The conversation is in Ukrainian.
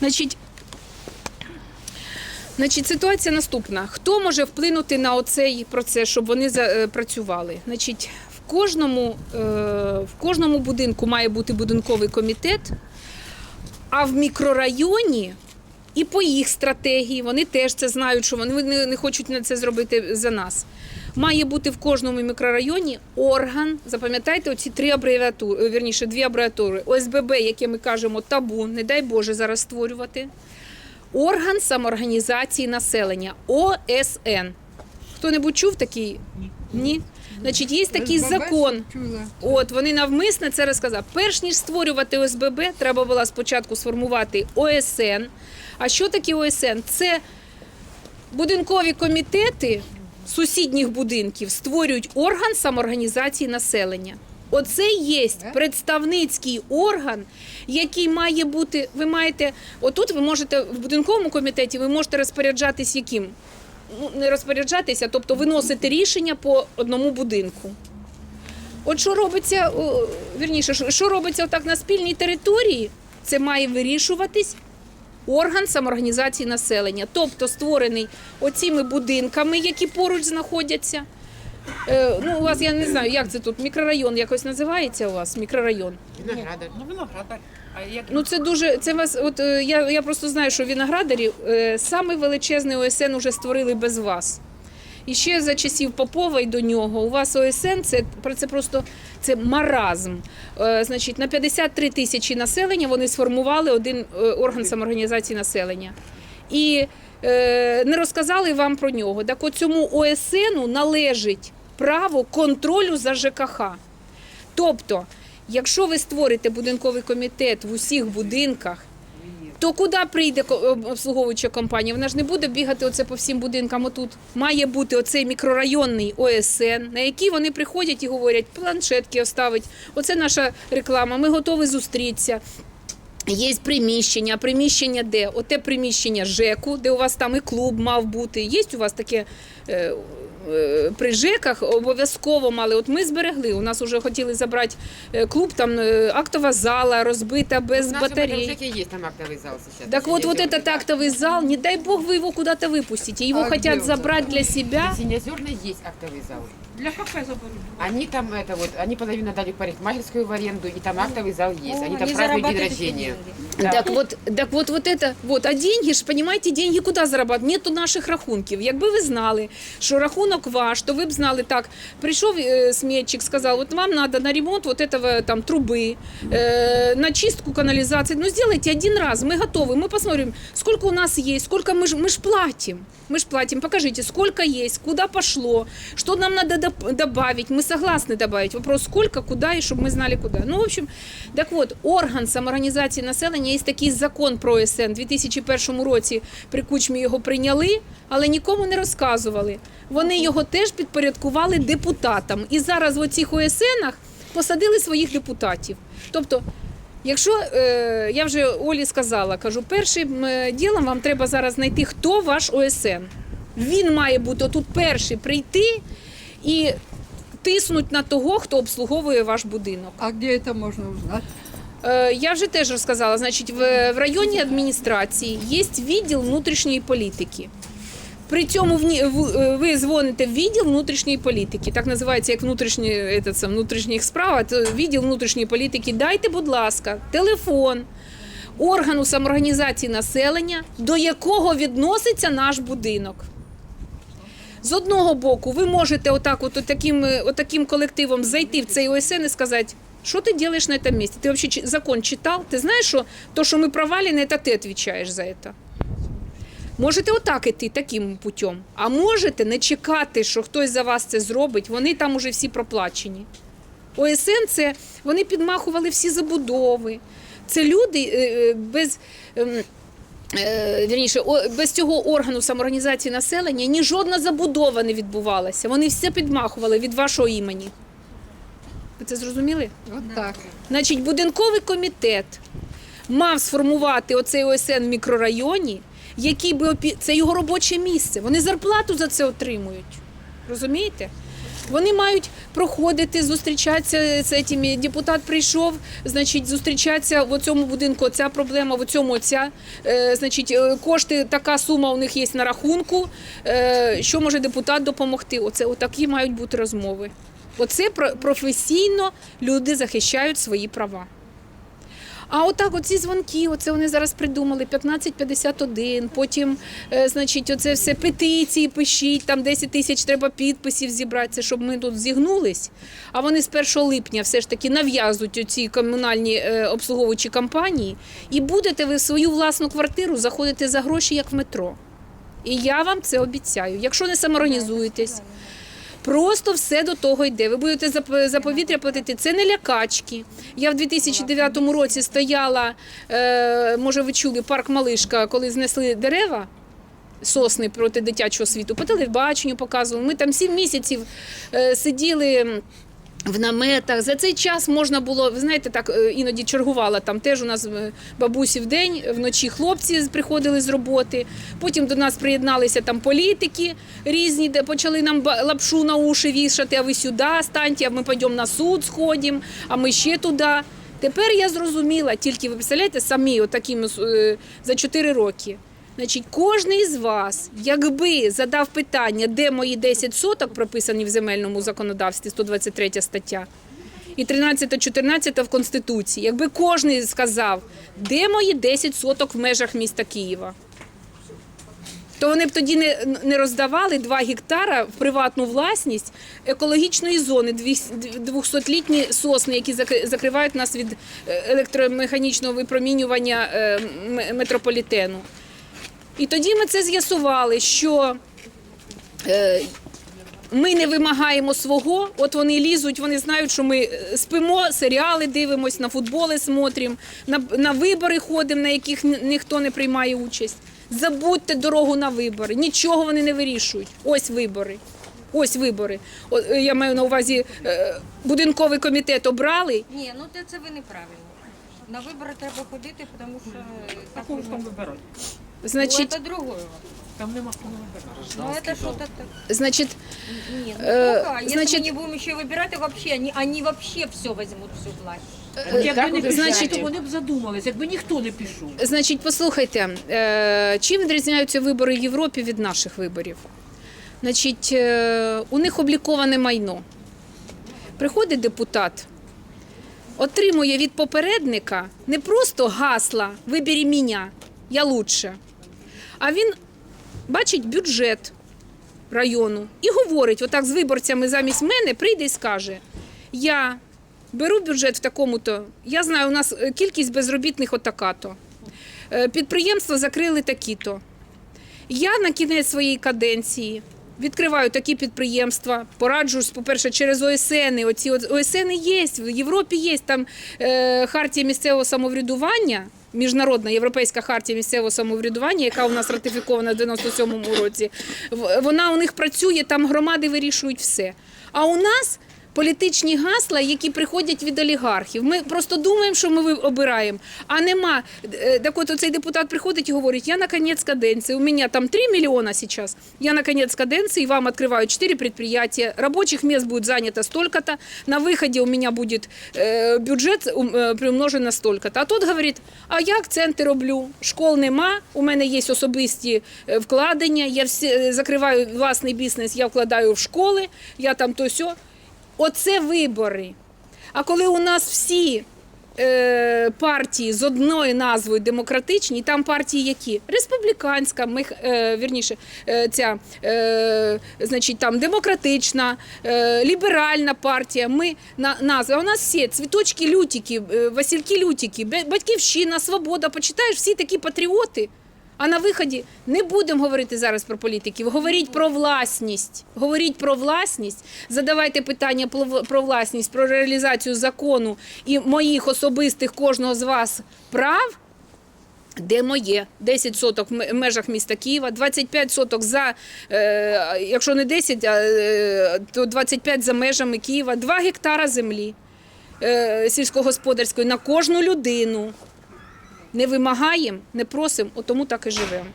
Значить, значить, ситуація наступна. Хто може вплинути на оцей процес, щоб вони за- е? Значить, в кожному, е, в кожному будинку має бути будинковий комітет, а в мікрорайоні і по їх стратегії вони теж це знають, що вони не хочуть на це зробити за нас. Має бути в кожному мікрорайоні орган. Запам'ятайте оці три абревіатури, е, вірніше, дві абревіатури. ОСББ, яке ми кажемо табу, не дай Боже зараз створювати. Орган самоорганізації населення ОСН. Хто-небудь чув такий? Ні. Значить, є такий закон. От вони навмисно це розказали. Перш ніж створювати ОСББ, треба було спочатку сформувати ОСН. А що таке ОСН? Це будинкові комітети сусідніх будинків створюють орган самоорганізації населення. Оце є представницький орган, який має бути. Ви маєте отут. Ви можете в будинковому комітеті, ви можете розпоряджатись яким? Ну не розпоряджатися, тобто виносити рішення по одному будинку. От що робиться, вірніше, що- робиться отак на спільній території, це має вирішуватись орган самоорганізації населення, тобто створений оціми будинками, які поруч знаходяться. Е, ну, у вас я не знаю, як це тут, мікрорайон якось називається у вас? Мікрорайон. Виноградар. Ну, виноградар. А як Ну це дуже це вас. От е, я, я просто знаю, що в Віноградарі е, саме величезний ОСН уже створили без вас. І ще за часів Попова і до нього у вас ОСН це про це просто це маразм. Е, значить, на 53 тисячі населення вони сформували один е, орган самоорганізації населення. І е, не розказали вам про нього. Так от цьому ОСНу належить право контролю за ЖКХ. Тобто, якщо ви створите будинковий комітет в усіх будинках, то куди прийде обслуговуюча компанія? Вона ж не буде бігати оце по всім будинкам. Отут має бути оцей мікрорайонний ОСН, на який вони приходять і говорять, планшетки оставить. Оце наша реклама. Ми готові зустрітися. Є приміщення, приміщення де? Оте приміщення ЖЕКу, де у вас там і клуб мав бути. Є у вас таке е, при ЖЕКах обов'язково мали. От ми зберегли. У нас вже хотіли забрати е, клуб, там е, актова зала розбита без В нашем батарей. этом ЖЭКе есть там актовый зал сейчас. Так вот, вот Синеозерный, этот да. актовый зал, не дай бог вы его куда-то выпустите. Его А где хотят он забрать тогда? для себя. В Синеозерной есть актовый зал. Для кафе заберуть? Они там это вот, они половину дали парикмахерскую в аренду, и там актовый зал есть. они там они празднуют день зарабатывают рождения. Да. Так вот, так вот, вот это, вот, а деньги ж, понимаете, деньги куди зарабатывать? Нету наших рахунків. Якби ви знали, що рахунок ваш, то ви б знали так. Прийшов е, сметчик, сказав, от вам надо на ремонт вот этого там трубы, э, на чистку канализации. Ну, сделайте один раз, мы готовы, мы посмотрим, сколько у нас есть, сколько мы ж, мы ж платим. Мы ж платим, покажите, сколько есть, куда пошло, что нам надо доп- добавить. Мы согласны добавить. Вопрос, сколько, куда и чтобы мы знали куда. Ну, в общем, так вот, орган самоорганізації населення є такий закон про ОСН. У 2001 році при Кучмі його прийняли, але нікому не розказували. Вони його теж підпорядкували депутатам. І зараз в оцих ОСНах посадили своїх депутатів. Тобто, Якщо е, я вже Олі сказала, кажу, першим е, ділом вам треба зараз знайти, хто ваш ОСН. Він має бути отут перший прийти і тиснуть на того, хто обслуговує ваш будинок. А где это можно узнать? Е, Я вже теж розказала. Значить, в, районній адміністрації є відділ внутрішньої політики. При цьому е, ви дзвоните в відділ внутрішньої політики, так називається як внутрішні, це, це, внутрішніх справ, а відділ внутрішньої політики. Дайте, будь ласка, телефон органу самоорганізації населення, до якого відноситься наш будинок. З одного боку, ви можете отак, от, таким, отаким колективом зайти в цей ОСН і сказати, що ти робиш на цьому місці? Ти взагалі закон читав? Ти знаєш, що то, що ми провалені, це ти відповідаєш за це. Можете отак іти таким путем, а можете не чекати, що хтось за вас це зробить. Вони там уже всі проплачені. ОСН це вони підмахували всі забудови. Це люди е, е, без. Е, Вірніше, без цього органу самоорганізації населення ні жодна забудова не відбувалася. Вони все підмахували від вашого імені. Ви це зрозуміли? Вот так. Значить, будинковий комітет мав сформувати оцей ОСН в мікрорайоні, який би опі... це його робоче місце. Вони зарплату за це отримують. Розумієте? Вони мають проходити, зустрічатися з цими. Депутат прийшов, значить, зустрічатися в цьому будинку. Ця проблема, в цьому ця. Е, значить, е, кошти, така сума у них є на рахунку. Е, що може депутат допомогти? Оце отакі мають бути розмови. Оце про- професійно люди захищають свої права. А отак, оці дзвонки, оце вони зараз придумали 1551, потім, е, значить, оце все петиції пишіть, там 10 тисяч треба підписів зібрати, це щоб ми тут зігнулись. А вони з 1 липня все ж таки нав'язують оці комунальні е, обслуговуючі компанії, і будете ви в свою власну квартиру заходити за гроші, як в метро. І я вам це обіцяю. Якщо не самоорганізуєтесь, Просто все до того йде. Ви будете за, повітря платити. Це не лякачки. Я в 2009 році стояла, е, може ви чули, парк Малишка, коли знесли дерева. Сосни проти дитячого світу, по телебаченню показували. Ми там сім місяців е, сиділи в наметах. За цей час можна було, ви знаєте, так е, іноді чергувала там теж у нас е, бабусі в день, вночі хлопці приходили з роботи. Потім до нас приєдналися там політики різні, де почали нам лапшу на уші вішати, а ви сюди станьте, а ми підемо на суд сходимо, а ми ще туди. Тепер я зрозуміла, тільки ви представляєте, самі отакими е, за 4 роки. Значить, кожен із вас, якби задав питання, де мої 10 соток прописані в земельному законодавстві, 123 стаття, і 13-14 в Конституції, якби кожен сказав, де мої 10 соток в межах міста Києва, то вони б тоді не, не роздавали 2 гектара в приватну власність екологічної зони, 200-літні сосни, які зак- закривають нас від е, електромеханічного випромінювання е, метрополітену. І тоді ми це з'ясували, що е, ми не вимагаємо свого, от вони лізуть, вони знають, що ми е, спимо, серіали дивимося, на футболи смотримо, на, на вибори ходимо, на яких ніхто не приймає участь. Забудьте дорогу на вибори. Нічого вони не вирішують. Ось вибори. Ось вибори. О, е, я маю на увазі, е, будинковий комітет обрали. Ні, ну це, це ви неправильно. На вибори треба ходити, тому що так Кого ж там вибирати? Значить, Ну, це другое. Там нема кого вибирати. Ну, это что-то так. значить, Нет, ну, Э, плохо. Если значит- мы не будем еще выбирать, то вообще они, они вообще все возьмут, всю власть. От так якби не от пішли, значить- то вони б задумались, якби ніхто не пішов. Значить, послухайте, е, чим відрізняються вибори в Європі від наших виборів? Значить, е, у них обліковане майно. Приходить депутат, отримує від попередника не просто гасла «Вибери мене, я лучше», а він бачить бюджет району і говорить, отак з виборцями замість мене прийде і скаже: Я беру бюджет в такому-то, я знаю, у нас е, кількість безробітних отака-то. Е, Підприємства закрили такі-то. Я на кінець своєї каденції відкриваю такі підприємства, пораджусь, по-перше, через ОСН. Оці ОСН є, в Європі є там е, хартія місцевого самоврядування. Міжнародна європейська хартія місцевого самоврядування, яка у нас ратифікована в 97-му році, вона у них працює, там громади вирішують все. А у нас політичні гасла, які приходять від олігархів. Ми просто думаємо, що ми обираємо, а нема. Е, Так от цей депутат приходить і говорить: я на кінець каденції, у мене там 3 мільйона зараз, я на кінець каденції вам відкриваю 4 предприятия, робочих мест будет занято столько-то, на виході у мене буде е, бюджет е, приумножен на столько-то. А тот говорить, а я акценти роблю, школ нема, у мене є особисті вкладення, я всі, закриваю власний бізнес, я вкладаю в школи, я там то сьо. Оце вибори. А коли у нас всі е, партії з одною назвою демократичні, там партії які? Республіканська, мех, е, вірніше, е, ця, е, значить, там демократична, е, ліберальна партія. Ми на назви. А у нас всі цвіточки лютики, е, Васильки лютики, батьківщина, свобода. Почитаєш всі такі патріоти. А на виході не будемо говорити зараз про політиків. Говоріть про власність. Говоріть про власність, задавайте питання про- власність, про реалізацію закону і моїх особистих кожного з вас прав. Де моє 10 соток в межах міста Києва, 25 соток за, е, якщо не 10, а, е, то 25 за межами Києва, 2 гектара землі е, сільськогосподарської на кожну людину. Не вимагаємо, не просимо, тому так і живемо.